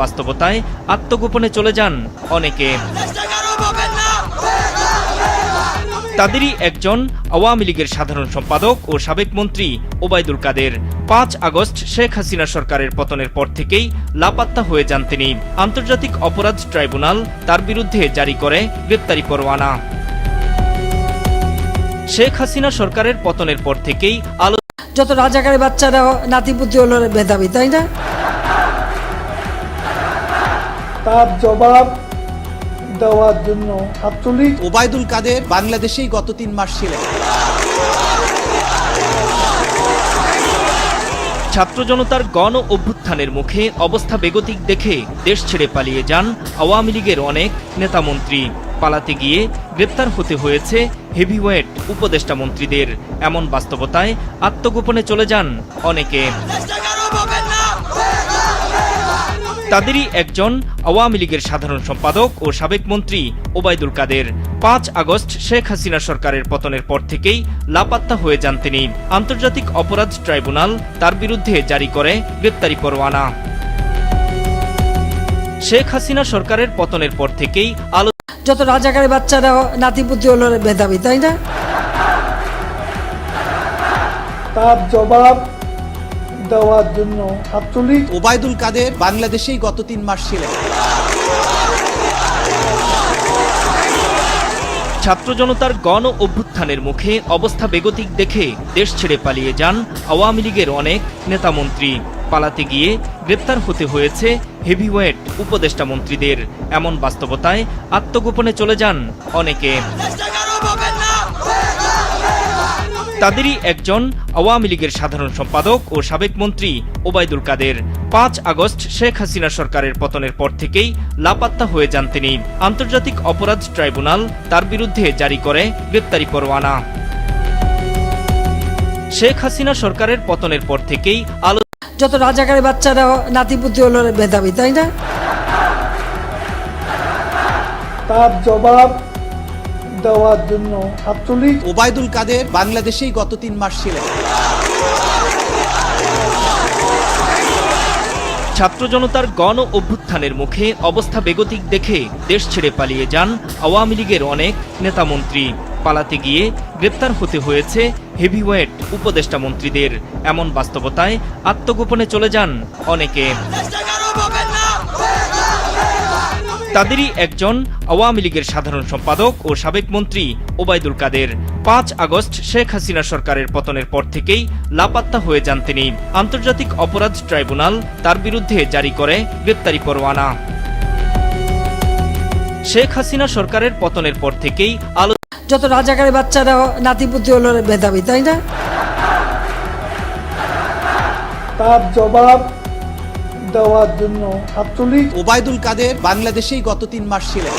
বাস্তবতায় আত্মগোপনে চলে যান অনেকে। তাদেরই একজন আওয়ামী লীগের সাধারণ সম্পাদক ও সাবেক মন্ত্রী ওবায়দুল কাদের। পাঁচ আগস্ট শেখ হাসিনা সরকারের পতনের পর থেকেই লাপাত্তা হয়ে যান তিনি। আন্তর্জাতিক অপরাধ ট্রাইব্যুনাল তার বিরুদ্ধে জারি করে গ্রেপ্তারি পরোয়ানা। শেখ হাসিনা সরকারের পতনের পর থেকেই আলো যত রাজাকারের বাচ্চারা নাতিপুতি হলো মেধাবী, তাই না? তার জবাব দেওয়ার জন্য ছাত্রলীগ ওবায়দুল কাদের বাংলাদেশেই গত তিন মাস ছিলেন। ছাত্র জনতার গণ অভ্যুত্থানের মুখে অবস্থা বেগতিক দেখে দেশ ছেড়ে পালিয়ে যান আওয়ামী লীগের অনেক নেতামন্ত্রী পালাতে গিয়ে গ্রেপ্তার হতে হয়েছে হেভিওয়েট উপদেষ্টা মন্ত্রীদের। এমন বাস্তবতায় আত্মগোপনে চলে যান অনেকে। তাদেরই একজন আওয়ামী লীগের সাধারণ সম্পাদক ও সাবেক মন্ত্রী ওবায়দুল কাদের। পাঁচ আগস্ট শেখ হাসিনা সরকারের পতনের পর থেকেই লাপাত্তা হয়ে যান তিনি। আন্তর্জাতিক অপরাধ ট্রাইব্যুনাল তার বিরুদ্ধে জারি করে গ্রেপ্তারি পরোয়ানা। শেখ হাসিনা সরকারের পতনের পর থেকেই আলো যত রাজাকারের বাচ্চারা নাতিপুতি হলো মেধাবী তাই না? তার জবাব দেওয়ার জন্য ছাত্রলীগ ওবায়দুল কাদের বাংলাদেশেই গত তিন মাস ছিলেন। ছাত্র জনতার গণ অভ্যুত্থানের মুখে অবস্থা বেগতিক দেখে দেশ ছেড়ে পালিয়ে যান আওয়ামী লীগের অনেক নেতামন্ত্রী। পালাতে গিয়ে গ্রেপ্তার হতে হয়েছে হেভিওয়েট উপদেষ্টা মন্ত্রীদের। এমন বাস্তবতায় আত্মগোপনে চলে যান অনেকে। তাদেরই একজন আওয়ামী লীগের সাধারণ সম্পাদক ও সাবেক মন্ত্রী ওবায়দুল কাদের। পাঁচ আগস্ট শেখ হাসিনা সরকারের পতনের পর থেকেই লাপাত্তা হয়ে যান তিনি। আন্তর্জাতিক অপরাধ ট্রাইব্যুনাল তার বিরুদ্ধে জারি করে গ্রেপ্তারি পরোয়ানা। শেখ হাসিনা সরকারের পতনের পর থেকেই আলো যত রাজাকারের বাচ্চারা নাতিপুতি হলো মেধাবী তাই না? তার জবাব দেওয়ার জন্য ছাত্রলীগ ওবায়দুল কাদের বাংলাদেশেই গত তিন মাস ছিলেন। ছাত্র জনতার গণ অভ্যুত্থানের মুখে অবস্থা বেগতিক দেখে দেশ ছেড়ে পালিয়ে যান আওয়ামী লীগের অনেক নেতামন্ত্রী। পালাতে গিয়ে গ্রেপ্তার হতে হয়েছে হেভিওয়েট উপদেষ্টা মন্ত্রীদের। এমন বাস্তবতায় আত্মগোপনে চলে যান অনেকে। তাদেরই একজন আওয়ামী লীগের সাধারণ সম্পাদক ও সাবেক মন্ত্রী ওবায়দুল কাদের। পাঁচ আগস্ট শেখ হাসিনা সরকারের পতনের পর থেকেই লাপাত্তা হয়ে যান তিনি। আন্তর্জাতিক অপরাধ ট্রাইব্যুনাল তার বিরুদ্ধে জারি করে গ্রেপ্তারি পরোয়ানা। শেখ হাসিনা সরকারের পতনের পর থেকেই আলো যত রাজাকারের বাচ্চারা নাতিপুতি হলো মেধাবী তাই না? তার জবাব দেওয়ার জন্য ছাত্রলীগ ওবায়দুল কাদের বাংলাদেশেই গত তিন মাস ছিলেন।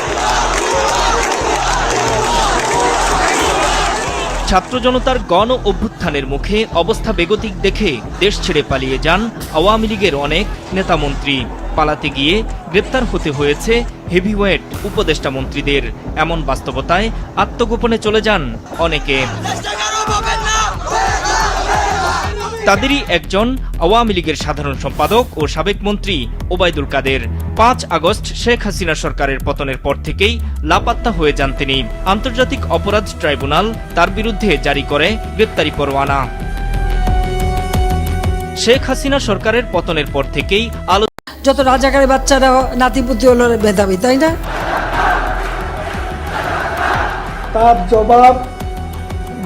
ছাত্র জনতার গণ অভ্যুত্থানের মুখে অবস্থা বেগতিক দেখে দেশ ছেড়ে পালিয়ে যান আওয়ামী লীগের অনেক নেতামন্ত্রী। পালাতে গিয়ে গ্রেপ্তার হতে হয়েছে হেভিওয়েট উপদেষ্টা মন্ত্রীদের। এমন বাস্তবতায় আত্মগোপনে চলে যান অনেকে। তাদেরই একজন আওয়ামী লীগের সাধারণ সম্পাদক ও সাবেক মন্ত্রী ওবায়দুল কাদের। পাঁচ আগস্ট শেখ হাসিনা সরকারের পতনের পর থেকেই লাপাত্তা হয়ে যান তিনি। আন্তর্জাতিক অপরাধ ট্রাইব্যুনাল তার বিরুদ্ধে জারি করে গ্রেপ্তারি পরোয়ানা। শেখ হাসিনা সরকারের পতনের পর থেকেই আলো যত রাজাকারের বাচ্চারা নাতিপুতি হলো মেধাবী তাই না? তার জবাব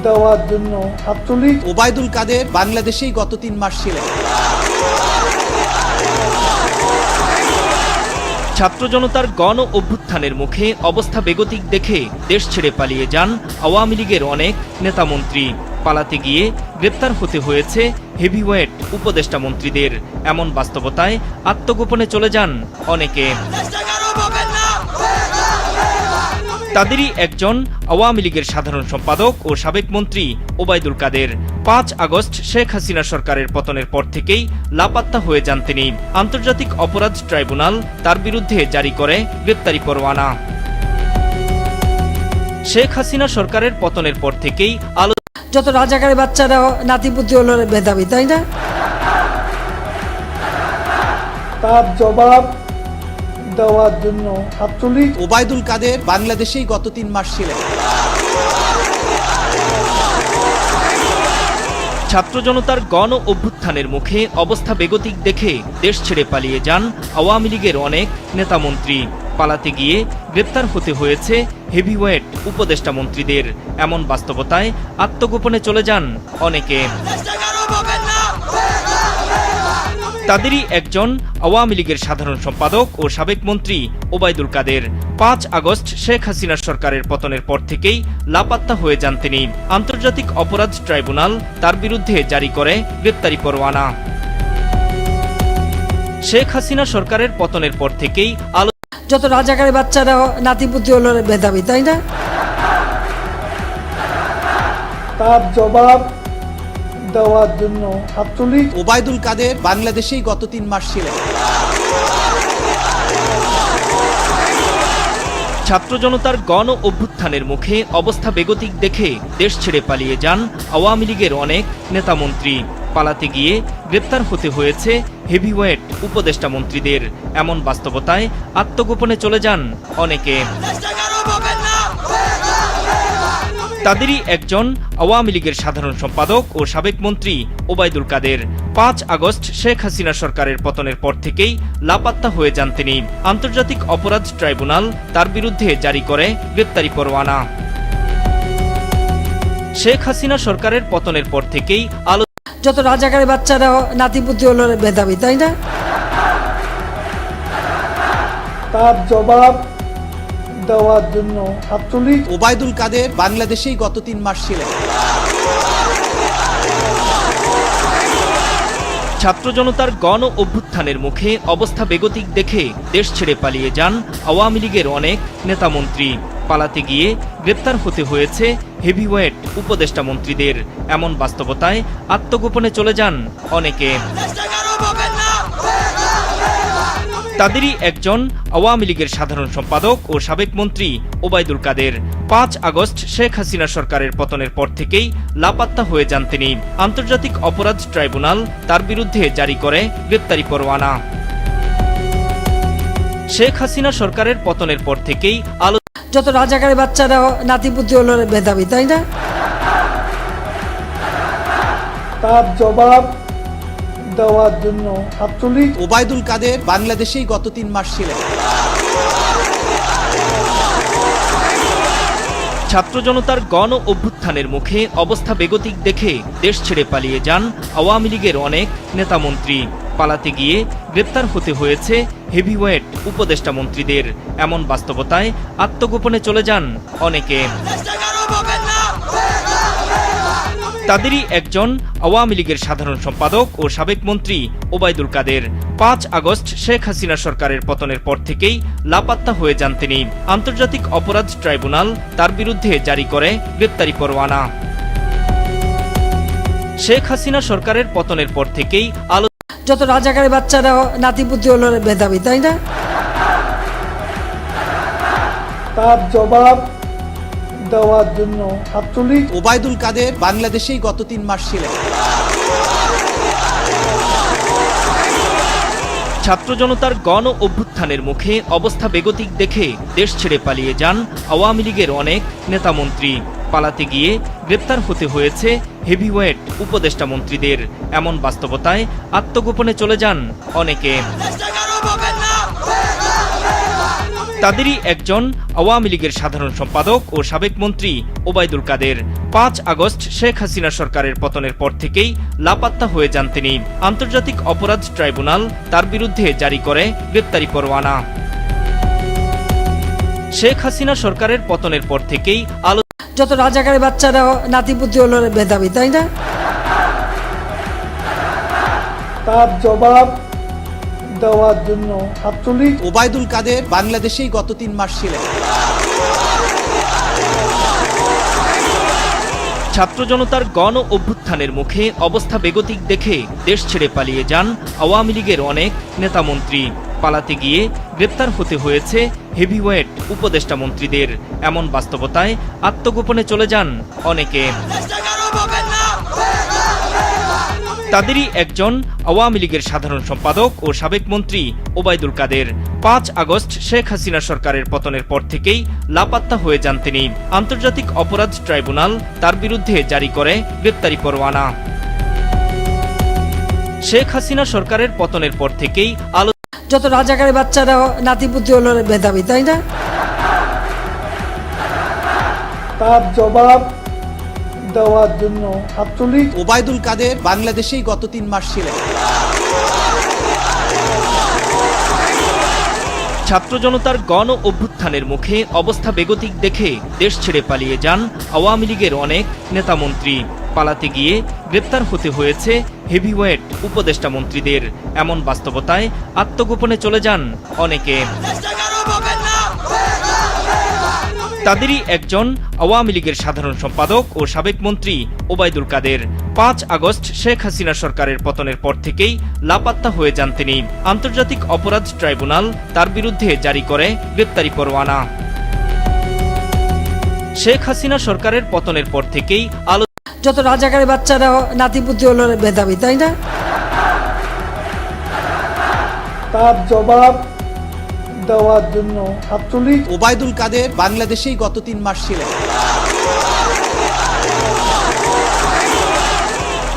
দেওয়ার জন্য ছাত্রলীগ ওবায়দুল কাদের বাংলাদেশেই গত তিন মাস ছিলেন। ছাত্র জনতার গণ অভ্যুত্থানের মুখে অবস্থা বেগতিক দেখে দেশ ছেড়ে পালিয়ে যান আওয়ামী লীগের অনেক নেতামন্ত্রী। পালাতে গিয়ে গ্রেপ্তার হতে হয়েছে হেভিওয়েট উপদেষ্টা মন্ত্রীদের। এমন বাস্তবতায় আত্মগোপনে চলে যান অনেকে। তাদেরই একজন আওয়ামী লীগের সাধারণ সম্পাদক ও সাবেক মন্ত্রী ওবায়দুল কাদের। পাঁচ আগস্ট শেখ হাসিনা সরকারের পতনের পর থেকেই লাপাত্তা হয়ে যান তিনি। আন্তর্জাতিক অপরাধ ট্রাইব্যুনাল তার বিরুদ্ধে জারি করে গ্রেপ্তারি পরোয়ানা। শেখ হাসিনা সরকারের পতনের পর থেকেই আলো যত রাজাকারের বাচ্চারা নাতিপুতি হলো মেধাবী তাই না? তার জবাব দেওয়ার জন্য ছাত্রলীগ ওবায়দুল কাদের বাংলাদেশেই গত তিন মাস ছিলেন। ছাত্র জনতার গণ অভ্যুত্থানের মুখে অবস্থা বেগতিক দেখে দেশ ছেড়ে পালিয়ে যান আওয়ামী লীগের অনেক নেতামন্ত্রী পালাতে গিয়ে গ্রেপ্তার হতে হয়েছে হেভিওয়েট উপদেষ্টা মন্ত্রীদের। এমন বাস্তবতায় আত্মগোপনে চলে যান অনেকে। তাদেরই একজন আওয়ামী লীগের সাধারণ সম্পাদক ও সাবেক মন্ত্রী ওবায়দুল কাদের। পাঁচ আগস্ট শেখ হাসিনা সরকারের পতনের পর থেকেই লাপাত্তা হয়ে যান তিনি। আন্তর্জাতিক অপরাধ ট্রাইব্যুনাল তার বিরুদ্ধে জারি করে গ্রেপ্তারি পরোয়ানা। শেখ হাসিনা সরকারের পতনের পর থেকেই আলো যত রাজাকারী বাচ্চারা নাতিপুতি হলো মেধাবী তাই না? তার জবাব দেওয়ার জন্য ছাত্রলীগ ওবায়দুল কাদের বাংলাদেশেই গত তিন মাস ছিলেন। ছাত্র জনতার গণ অভ্যুত্থানের মুখে অবস্থা বেগতিক দেখে দেশ ছেড়ে পালিয়ে যান আওয়ামী লীগের অনেক নেতামন্ত্রী। পালাতে গিয়ে গ্রেপ্তার হতে হয়েছে হেভিওয়েট উপদেষ্টা মন্ত্রীদের। এমন বাস্তবতায় আত্মগোপনে চলে যান অনেকে। তাদেরই একজন আওয়ামী লীগের সাধারণ সম্পাদক ও সাবেক মন্ত্রী ওবায়দুল কাদের। পাঁচ আগস্ট শেখ হাসিনা সরকারের পতনের পর থেকেই লাপাত্তা হয়ে যান তিনি। আন্তর্জাতিক অপরাধ ট্রাইব্যুনাল তার বিরুদ্ধে জারি করে গ্রেপ্তারি পরোয়ানা। শেখ হাসিনা সরকারের পতনের পর থেকেই আলো যত রাজাকারী বাচ্চারা নাতিপুতি হলো মেধাবী তাই না? তার জবাব দেওয়ার জন্য ছাত্রলীগ ওবায়দুল কাদের বাংলাদেশেই গত তিন মাস ছিলেন। ছাত্র জনতার গণ অভ্যুত্থানের মুখে অবস্থা বেগতিক দেখে দেশ ছেড়ে পালিয়ে যান আওয়ামী লীগের অনেক নেতামন্ত্রী। পালাতে গিয়ে গ্রেপ্তার হতে হয়েছে হেভিওয়েট উপদেষ্টা মন্ত্রীদের। এমন বাস্তবতায় আত্মগোপনে চলে যান অনেকে। তাদেরই একজন আওয়ামী লীগের সাধারণ সম্পাদক ও সাবেক মন্ত্রী ওবায়দুল কাদের। পাঁচ আগস্ট শেখ হাসিনা সরকারের পতনের পর থেকেই লাপাত্তা হয়ে যান তিনি। আন্তর্জাতিক অপরাধ ট্রাইব্যুনাল তার বিরুদ্ধে জারি করে গ্রেপ্তারি পরোয়ানা। শেখ হাসিনা সরকারের পতনের পর থেকেই আলো যত রাজাকারী বাচ্চারা নাতিপুতি হলো মেধাবী তাই না? তার জবাব দেওয়ার জন্য ছাত্রলীগ ওবায়দুল কাদের বাংলাদেশেই গত তিন মাস ছিলেন। ছাত্র জনতার গণ অভ্যুত্থানের মুখে অবস্থা বেগতিক দেখে দেশ ছেড়ে পালিয়ে যান আওয়ামী লীগের অনেক নেতামন্ত্রী পালাতে গিয়ে গ্রেপ্তার হতে হয়েছে হেভিওয়েট উপদেষ্টা মন্ত্রীদের। এমন বাস্তবতায় আত্মগোপনে চলে যান অনেকে। তাদেরই একজন আওয়ামী লীগের সাধারণ সম্পাদক ও সাবেক মন্ত্রী ওবায়দুল কাদের। পাঁচ আগস্ট শেখ হাসিনা সরকারের পতনের পর থেকেই লাপাত্তা হয়ে যান তিনি। আন্তর্জাতিক অপরাধ ট্রাইব্যুনাল তার বিরুদ্ধে জারি করে গ্রেপ্তারি পরোয়ানা। শেখ হাসিনা সরকারের পতনের পর থেকেই আলো যত রাজাকারী বাচ্চারা নাতিপুতি হলো মেধাবী তাই না? তার জবাব দেওয়ার জন্য ছাত্রলীগ ওবায়দুল কাদের বাংলাদেশেই গত তিন মাস ছিলেন। ছাত্র জনতার গণ অভ্যুত্থানের মুখে অবস্থা বেগতিক দেখে দেশ ছেড়ে পালিয়ে যান আওয়ামী লীগের অনেক নেতামন্ত্রী। পালাতে গিয়ে গ্রেপ্তার হতে হয়েছে হেভিওয়েট উপদেষ্টা মন্ত্রীদের। এমন বাস্তবতায় আত্মগোপনে চলে যান অনেকে। তাদেরই একজন আওয়ামী লীগের সাধারণ সম্পাদক ও সাবেক মন্ত্রী ওবায়দুল কাদের। পাঁচ আগস্ট শেখ হাসিনা সরকারের পতনের পর থেকেই লাপাত্তা হয়ে যান তিনি। আন্তর্জাতিক অপরাধ ট্রাইব্যুনাল তার বিরুদ্ধে জারি করে গ্রেপ্তারি পরোয়ানা। শেখ হাসিনা সরকারের পতনের পর থেকেই আলো যত রাজাকারী বাচ্চারা নাতিপুতি হলো মেধাবী তাই না? তার জবাব দেওয়ার জন্য ছাত্রলীগ ওবায়দুল কাদের বাংলাদেশেই গত তিন মাস ছিলেন। ছাত্র জনতার গণ অভ্যুত্থানের মুখে অবস্থা বেগতিক দেখে দেশ ছেড়ে পালিয়ে যান আওয়ামী লীগের অনেক নেতামন্ত্রী। পালাতে গিয়ে গ্রেপ্তার হতে হয়েছে হেভিওয়েট উপদেষ্টা মন্ত্রীদের। এমন বাস্তবতায় আত্মগোপনে চলে যান অনেকে। তাদেরই একজন আওয়ামী লীগের সাধারণ সম্পাদক ও সাবেক মন্ত্রী ওবায়দুল কাদের। পাঁচ আগস্ট শেখ হাসিনা সরকারের পতনের পর থেকেই লাপাত্তা হয়ে যান তিনি। আন্তর্জাতিক অপরাধ ট্রাইব্যুনাল তার বিরুদ্ধে জারি করে গ্রেপ্তারি পরোয়ানা। শেখ হাসিনা সরকারের পতনের পর থেকেই আলো যত রাজাকারী বাচ্চারা নাতিপুতি হলো মেধাবী তাই না? তার জবাব দেওয়ার জন্য ছাত্রলীগ ওবায়দুল কাদের বাংলাদেশেই গত তিন মাস ছিলেন। ছাত্র জনতার গণ অভ্যুত্থানের মুখে অবস্থা বেগতিক দেখে দেশ ছেড়ে পালিয়ে যান আওয়ামী লীগের অনেক নেতামন্ত্রী। পালাতে গিয়ে গ্রেপ্তার হতে হয়েছে হেভিওয়েট উপদেষ্টা মন্ত্রীদের। এমন বাস্তবতায় আত্মগোপনে চলে যান অনেকে। তাদেরই একজন আওয়ামী লীগের সাধারণ সম্পাদক ও সাবেক মন্ত্রী ওবায়দুল কাদের। পাঁচ আগস্ট শেখ হাসিনা সরকারের পতনের পর থেকেই লাপাত্তা হয়ে যান তিনি। আন্তর্জাতিক অপরাধ ট্রাইব্যুনাল তার বিরুদ্ধে জারি করে গ্রেপ্তারি পরোয়ানা। শেখ হাসিনা সরকারের পতনের পর থেকেই আলো যত রাজাকারী বাচ্চারা নাতিপুতি হলো মেধাবী তাই না? তার জবাব দেওয়ার জন্য ছাত্রলীগ ওবায়দুল কাদের বাংলাদেশেই গত তিন মাস ছিলেন।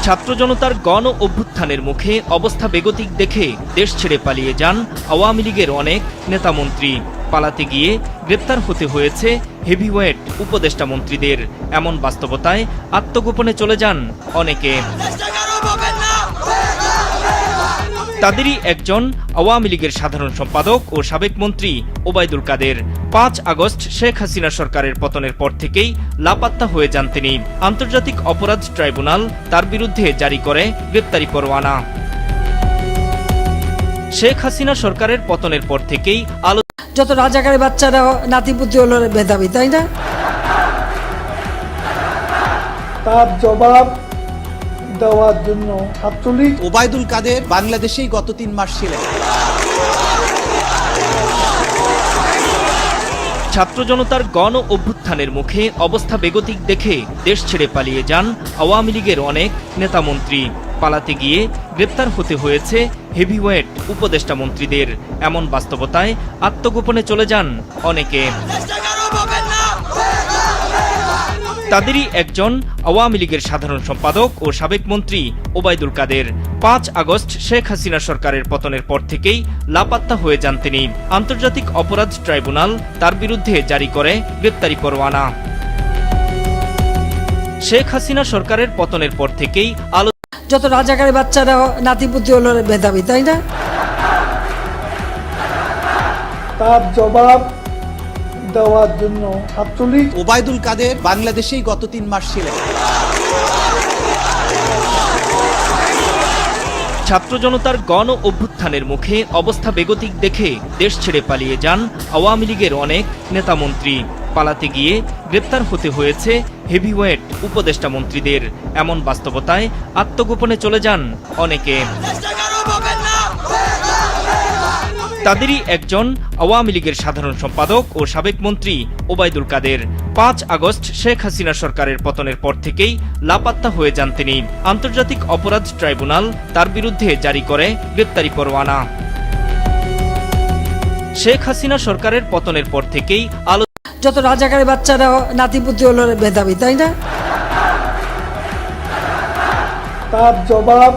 ছাত্র জনতার গণ অভ্যুত্থানের মুখে অবস্থা বেগতিক দেখে দেশ ছেড়ে পালিয়ে যান আওয়ামী লীগের অনেক নেতামন্ত্রী। পালাতে গিয়ে গ্রেপ্তার হতে হয়েছে হেভিওয়েট উপদেষ্টা মন্ত্রীদের। এমন বাস্তবতায় আত্মগোপনে চলে যান অনেকে। তাদেরই একজন আওয়ামী লীগের সাধারণ সম্পাদক ও সাবেক মন্ত্রী ওবায়দুল কাদের। পাঁচ আগস্ট শেখ হাসিনা সরকারের পতনের পর থেকেই লাপাত্তা হয়ে যান তিনি। আন্তর্জাতিক অপরাধ ট্রাইব্যুনাল তার বিরুদ্ধে জারি করে গ্রেপ্তারি পরোয়ানা। শেখ হাসিনা সরকারের পতনের পর থেকেই আলো যত রাজাকারী বাচ্চারা নাতিপুতি হলো মেধাবী তাই না? তার জবাব দেওয়ার জন্য ছাত্রলীগ ওবায়দুল কাদের বাংলাদেশেই গত তিন মাস ছিলেন। ছাত্র জনতার গণ অভ্যুত্থানের মুখে অবস্থা বেগতিক দেখে দেশ ছেড়ে পালিয়ে যান আওয়ামী লীগের অনেক নেতামন্ত্রী পালাতে গিয়ে গ্রেপ্তার হতে হয়েছে হেভিওয়েট উপদেষ্টা মন্ত্রীদের। এমন বাস্তবতায় আত্মগোপনে চলে যান অনেকে। তাদেরই একজন আওয়ামী লীগের সাধারণ সম্পাদক ও সাবেক মন্ত্রী ওবায়দুল কাদের। পাঁচ আগস্ট শেখ হাসিনা সরকারের পতনের পর থেকেই লাপাত্তা হয়ে যান তিনি। আন্তর্জাতিক অপরাধ ট্রাইব্যুনাল তার বিরুদ্ধে জারি করে গ্রেপ্তারি পরোয়ানা। শেখ হাসিনা সরকারের পতনের পর থেকেই আলো যত রাজাকারী বাচ্চারা নাতিপুতি হলো মেধাবী তাই না? তার জবাব দেওয়ার জন্য ছাত্রলীগ ওবায়দুল কাদের বাংলাদেশেই গত তিন মাস ছিলেন। ছাত্র জনতার গণ অভ্যুত্থানের মুখে অবস্থা বেগতিক দেখে দেশ ছেড়ে পালিয়ে যান আওয়ামী লীগের অনেক নেতামন্ত্রী। পালাতে গিয়ে গ্রেপ্তার হতে হয়েছে হেভিওয়েট উপদেষ্টা মন্ত্রীদের। এমন বাস্তবতায় আত্মগোপনে চলে যান অনেকে। তাদেরই একজন আওয়ামী লীগের সাধারণ সম্পাদক ও সাবেক মন্ত্রী ওবায়দুল কাদের। পাঁচ আগস্ট শেখ হাসিনা সরকারের পতনের পর থেকেই লাপাত্তা হয়ে যান তিনি। আন্তর্জাতিক অপরাধ ট্রাইব্যুনাল তার বিরুদ্ধে জারি করে গ্রেপ্তারি পরোয়ানা। শেখ হাসিনা সরকারের পতনের পর থেকেই আলো যত রাজাকারী বাচ্চারা নাতিপুতি হলো মেধাবী তাই না? তার জবাব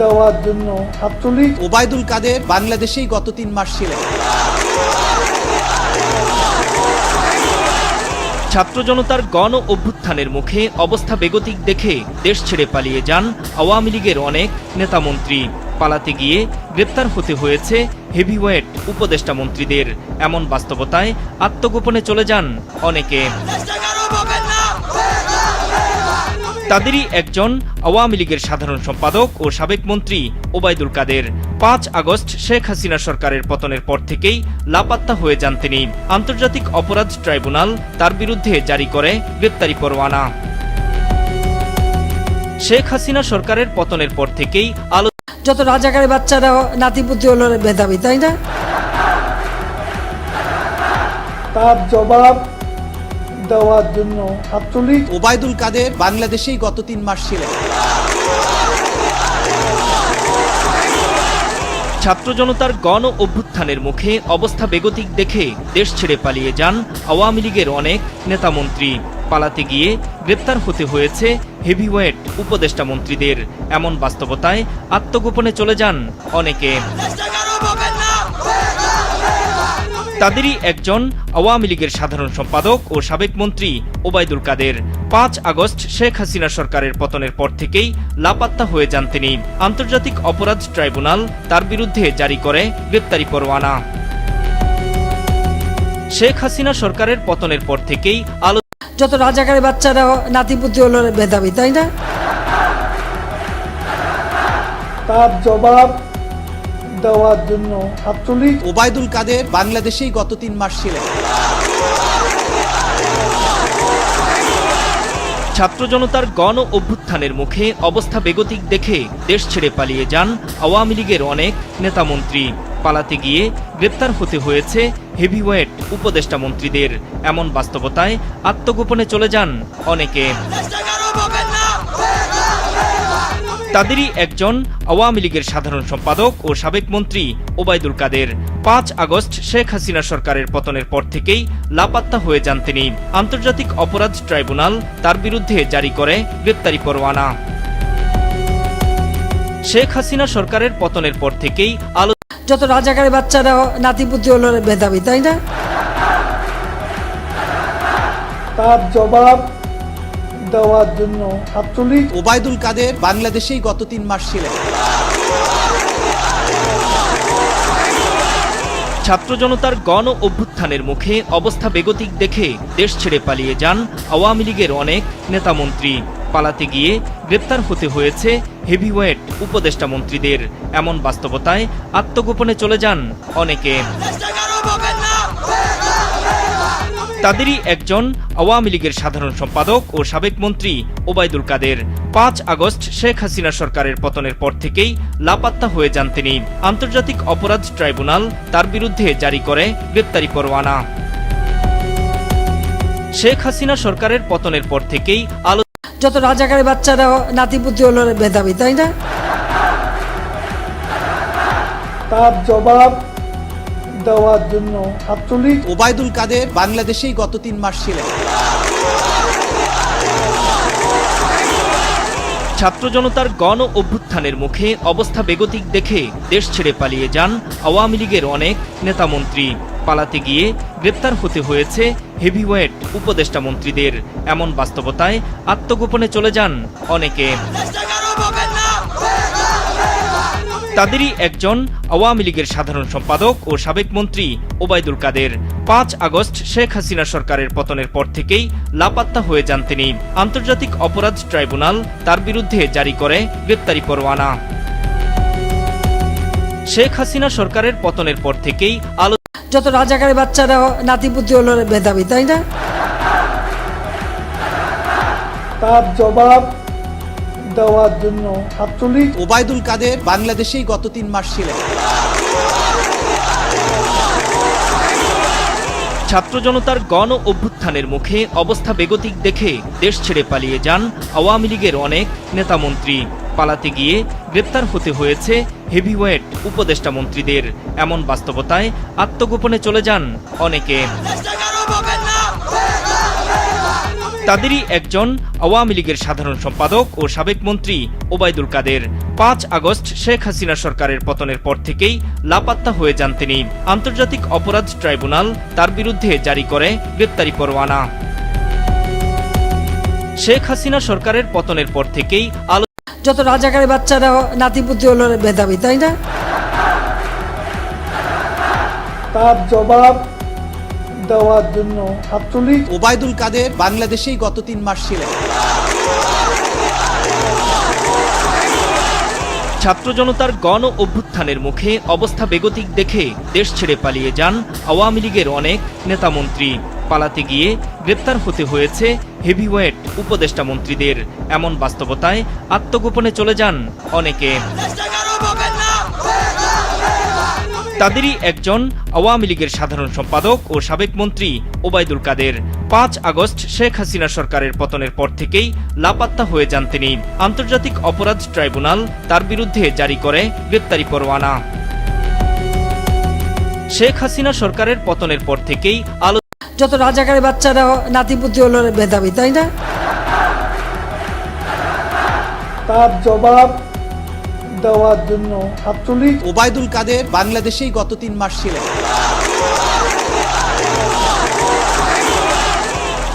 দেওয়ার জন্য ছাত্রলীগ ওবায়দুল কাদের বাংলাদেশেই গত তিন মাস ছিলেন। ছাত্র জনতার গণ অভ্যুত্থানের মুখে অবস্থা বেগতিক দেখে দেশ ছেড়ে পালিয়ে যান আওয়ামী লীগের অনেক নেতামন্ত্রী। পালাতে গিয়ে গ্রেপ্তার হতে হয়েছে হেভিওয়েট উপদেষ্টা মন্ত্রীদের। এমন বাস্তবতায় আত্মগোপনে চলে যান অনেকে। তাদেরই একজন আওয়ামী লীগের সাধারণ সম্পাদক ও সাবেক মন্ত্রী ওবায়দুল কাদের। পাঁচ আগস্ট শেখ হাসিনা সরকারের পতনের পর থেকেই লাপাত্তা হয়ে যান তিনি। আন্তর্জাতিক অপরাধ ট্রাইব্যুনাল তার বিরুদ্ধে জারি করে গ্রেপ্তারি পরোয়ানা। শেখ হাসিনা সরকারের পতনের পর থেকেই আলো যত রাজাকারী বাচ্চারা নাতিপুতি হলো মেধাবী তাই না? তার জবাব দেওয়ার জন্য ছাত্রলীগ ওবায়দুল কাদের বাংলাদেশেই গত তিন মাস ছিলেন। ছাত্র জনতার গণ অভ্যুত্থানের মুখে অবস্থা বেগতিক দেখে দেশ ছেড়ে পালিয়ে যান আওয়ামী লীগের অনেক নেতামন্ত্রী। পালাতে গিয়ে গ্রেপ্তার হতে হয়েছে হেভিওয়েট উপদেষ্টা মন্ত্রীদের। এমন বাস্তবতায় আত্মগোপনে চলে যান অনেকে। তাদেরই একজন আওয়ামী লীগের সাধারণ সম্পাদক ও সাবেক মন্ত্রী ওবায়দুল কাদের। পাঁচ আগস্ট শেখ হাসিনা সরকারের পতনের পর থেকেই লাপাত্তা হয়ে যান তিনি। আন্তর্জাতিক অপরাধ ট্রাইব্যুনাল তার বিরুদ্ধে জারি করে গ্রেপ্তারি পরোয়ানা। শেখ হাসিনা সরকারের পতনের পর থেকেই আলো যত রাজাকারের বাচ্চারা নাতিপুতি হলো মেধাবী তাই না? তার জবাব দেওয়ার জন্য ছাত্রলীগ ওবায়দুল কাদের বাংলাদেশেই গত তিন মাস ছিলেন। ছাত্র জনতার গণ অভ্যুত্থানের মুখে অবস্থা বেগতিক দেখে দেশ ছেড়ে পালিয়ে যান আওয়ামী লীগের অনেক নেতামন্ত্রী। পালাতে গিয়ে গ্রেপ্তার হতে হয়েছে হেভিওয়েট উপদেষ্টা মন্ত্রীদের। এমন বাস্তবতায় আত্মগোপনে চলে যান অনেকে। তাদেরই একজন আওয়ামী লীগের সাধারণ সম্পাদক ও সাবেক মন্ত্রী ওবায়দুল কাদের। পাঁচ আগস্ট শেখ হাসিনা সরকারের পতনের পর থেকেই লাপাত্তা হয়ে যান তিনি। আন্তর্জাতিক অপরাধ ট্রাইব্যুনাল তার বিরুদ্ধে জারি করে গ্রেপ্তারি পরোয়ানা। শেখ হাসিনা সরকারের পতনের পর থেকেই আলো যত রাজাকারের বাচ্চারা নাতিপুতি হলো মেধাবী তাই না? তার জবাব দেওয়ার জন্য ছাত্রলীগ ওবায়দুল কাদের বাংলাদেশেই গত তিন মাস ছিলেন। ছাত্র জনতার গণ অভ্যুত্থানের মুখে অবস্থা বেগতিক দেখে দেশ ছেড়ে পালিয়ে যান আওয়ামী লীগের অনেক নেতামন্ত্রী পালাতে গিয়ে গ্রেপ্তার হতে হয়েছে হেভিওয়েট উপদেষ্টা মন্ত্রীদের। এমন বাস্তবতায় আত্মগোপনে চলে যান অনেকে। তাদেরই একজন আওয়ামী লীগের সাধারণ সম্পাদক ও সাবেক মন্ত্রী ওবায়দুল কাদের। পাঁচ আগস্ট শেখ হাসিনা সরকারের পতনের পর থেকেই লাপাত্তা হয়ে যান তিনি। আন্তর্জাতিক অপরাধ ট্রাইব্যুনাল তার বিরুদ্ধে জারি করে গ্রেপ্তারি পরোয়ানা। শেখ হাসিনা সরকারের পতনের পর থেকেই আলো যত রাজাকারের বাচ্চারা নাতিপুতি হলো মেধাবী তাই না? তার জবাব দেওয়ার জন্য ছাত্রলীগ ওবায়দুল কাদের বাংলাদেশেই গত তিন মাস ছিলেন। ছাত্র জনতার গণ অভ্যুত্থানের মুখে অবস্থা বেগতিক দেখে দেশ ছেড়ে পালিয়ে যান আওয়ামী লীগের অনেক নেতামন্ত্রী। পালাতে গিয়ে গ্রেপ্তার হতে হয়েছে হেভিওয়েট উপদেষ্টা মন্ত্রীদের। এমন বাস্তবতায় আত্মগোপনে চলে যান অনেকে। তাদেরই একজন আওয়ামী লীগের সাধারণ সম্পাদক ও সাবেক মন্ত্রী ওবায়দুল কাদের। পাঁচ আগস্ট শেখ হাসিনা সরকারের পতনের পর থেকেই লাপাত্তা হয়ে যান তিনি। আন্তর্জাতিক অপরাধ ট্রাইব্যুনাল তার বিরুদ্ধে জারি করে গ্রেপ্তারি পরোয়ানা। শেখ হাসিনা সরকারের পতনের পর থেকেই আলো যত রাজাকারের বাচ্চারা নাতিপুতি হলো মেধাবী তাই না? তার জবাব দেওয়ার জন্য ছাত্রলীগ ওবায়দুল কাদের বাংলাদেশেই গত তিন মাস ছিলেন। ছাত্র জনতার গণ অভ্যুত্থানের মুখে অবস্থা বেগতিক দেখে দেশ ছেড়ে পালিয়ে যান আওয়ামী লীগের অনেক নেতামন্ত্রী। পালাতে গিয়ে গ্রেপ্তার হতে হয়েছে হেভিওয়েট উপদেষ্টা মন্ত্রীদের। এমন বাস্তবতায় আত্মগোপনে চলে যান অনেকে। তাদেরই একজন আওয়ামী লীগের সাধারণ সম্পাদক ও সাবেক মন্ত্রী ওবায়দুল কাদের। পাঁচ আগস্ট শেখ হাসিনা সরকারের পতনের পর থেকেই লাপাত্তা হয়ে যান তিনি। আন্তর্জাতিক অপরাধ ট্রাইব্যুনাল তার বিরুদ্ধে জারি করে গ্রেপ্তারি পরোয়ানা। শেখ হাসিনা সরকারের পতনের পর থেকেই আলো যত রাজাকারের বাচ্চারা নাতিপুতি হলো মেধাবী তাই না? তার জবাব দেওয়ার জন্য ছাত্রলীগ ওবায়দুল কাদের বাংলাদেশেই গত তিন মাস ছিলেন। ছাত্র জনতার গণ অভ্যুত্থানের মুখে অবস্থা বেগতিক দেখে দেশ ছেড়ে পালিয়ে যান আওয়ামী লীগের অনেক নেতামন্ত্রী। পালাতে গিয়ে গ্রেপ্তার হতে হয়েছে হেভিওয়েট উপদেষ্টা মন্ত্রীদের। এমন বাস্তবতায় আত্মগোপনে চলে যান অনেকে। তাদেরই একজন আওয়ামী লীগের সাধারণ সম্পাদক ও সাবেক মন্ত্রী ওবায়দুল কাদের। পাঁচ আগস্ট শেখ হাসিনা সরকারের পতনের পর থেকেই লাপাত্তা হয়ে যান তিনি। আন্তর্জাতিক অপরাধ ট্রাইব্যুনাল তার বিরুদ্ধে জারি করে গ্রেপ্তারি পরোয়ানা। শেখ হাসিনা সরকারের পতনের পর থেকেই আলো যত রাজাকারের বাচ্চারা নাতিপুতি হলো মেধাবী তাই না? তার জবাব দেওয়ার জন্য ছাত্রলীগ ওবায়দুল কাদের বাংলাদেশেই গত তিন মাস ছিলেন।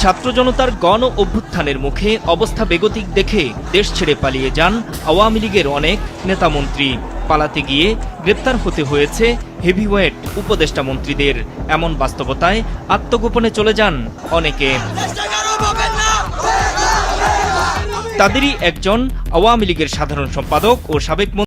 ছাত্র জনতার গণ অভ্যুত্থানের মুখে অবস্থা বেগতিক দেখে দেশ ছেড়ে পালিয়ে যান আওয়ামী লীগের অনেক নেতামন্ত্রী। পালাতে গিয়ে গ্রেপ্তার হতে হয়েছে হেভিওয়েট উপদেষ্টা মন্ত্রীদের। এমন বাস্তবতায় আত্মগোপনে চলে যান অনেকে। তাদেরই একজন আওয়ামী লীগের সাধারণ সম্পাদক ও সাবেক